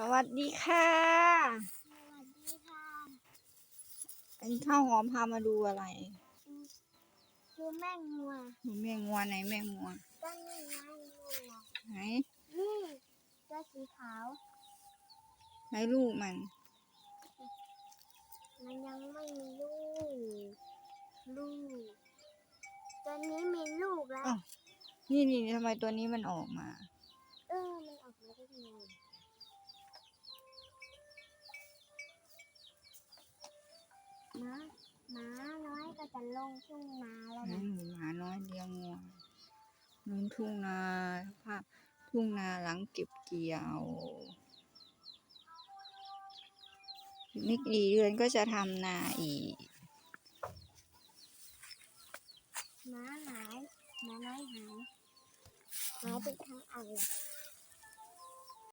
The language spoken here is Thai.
สวัสดีค่ะ สวัสดีค่ะอันนี้ข้าวหอมพามาดูอะไร ดูแม่งัวดูแมงวัวไหนแมงวัวก็นี่ไงงัวไหน นี่ตัวสีขาว ไหนลูกมัน มันยังไม่มีลูก ลูก ตัวนี้มีลูกแล้วอ้าวนี่นี่ทำไมตัวนี้มันออกมา เออ มันออกมาได้ยังไง ลงทุ่งนาแล้วไหนนะหมูหมาน้อยเลี้ยงงัวนุ่นทุ่งนาภาพทุ่งนาหลังเก็บเกี่ยวอีกไม่กี่เดือนก็จะทำนาอีกม้าหายม้าน้อยหายหายไปทางอันเลย